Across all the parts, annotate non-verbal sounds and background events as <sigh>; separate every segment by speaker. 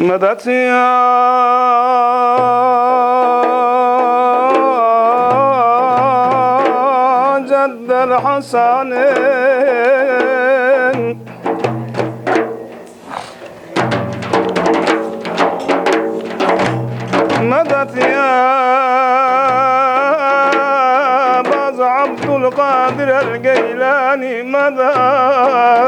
Speaker 1: مدت يا جد الحسن. مدت يا باز عبد القادر الجيلاني مدت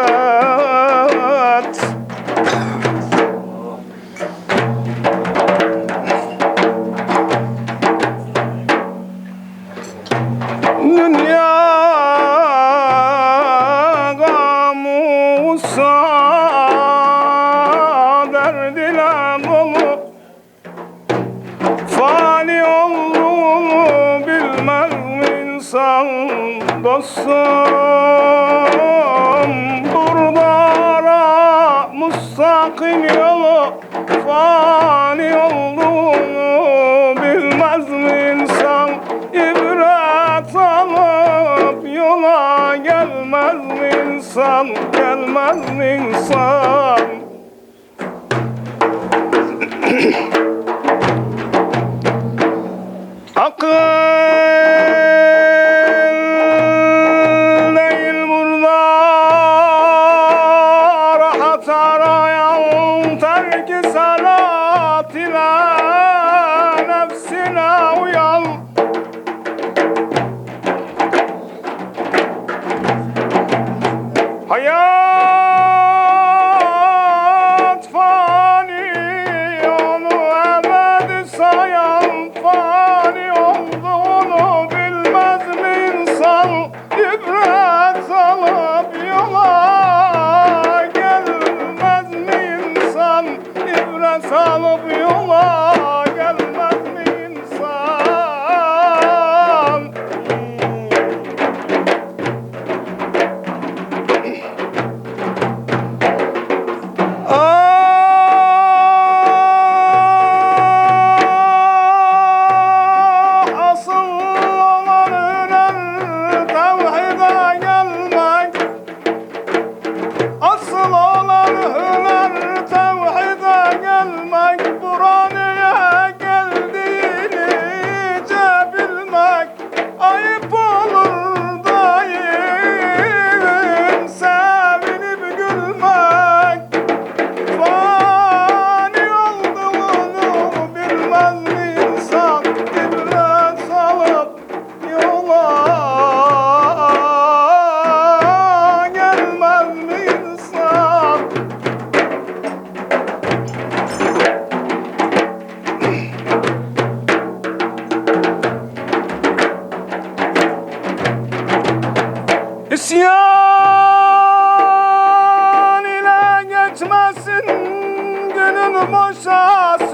Speaker 1: dostum. Burada ara mustakil yolu Fani olduğunu gelmez insan Gelmez insan? <clears throat> Akıl değil burada Rahat arayan terki salat ibret moça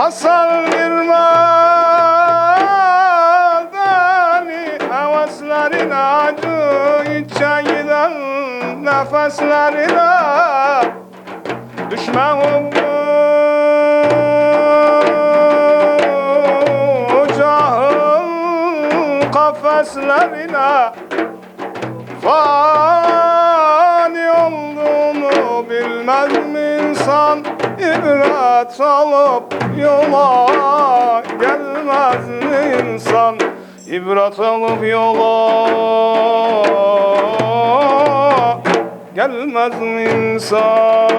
Speaker 1: Hasan girmezeni heveslerine Acı içe giden nefeslerine Düşme hubbu kafeslerine Fani olduğunu bilmez mi insan İbret alıp yola gelmez insan. İbret alıp yola gelmez insan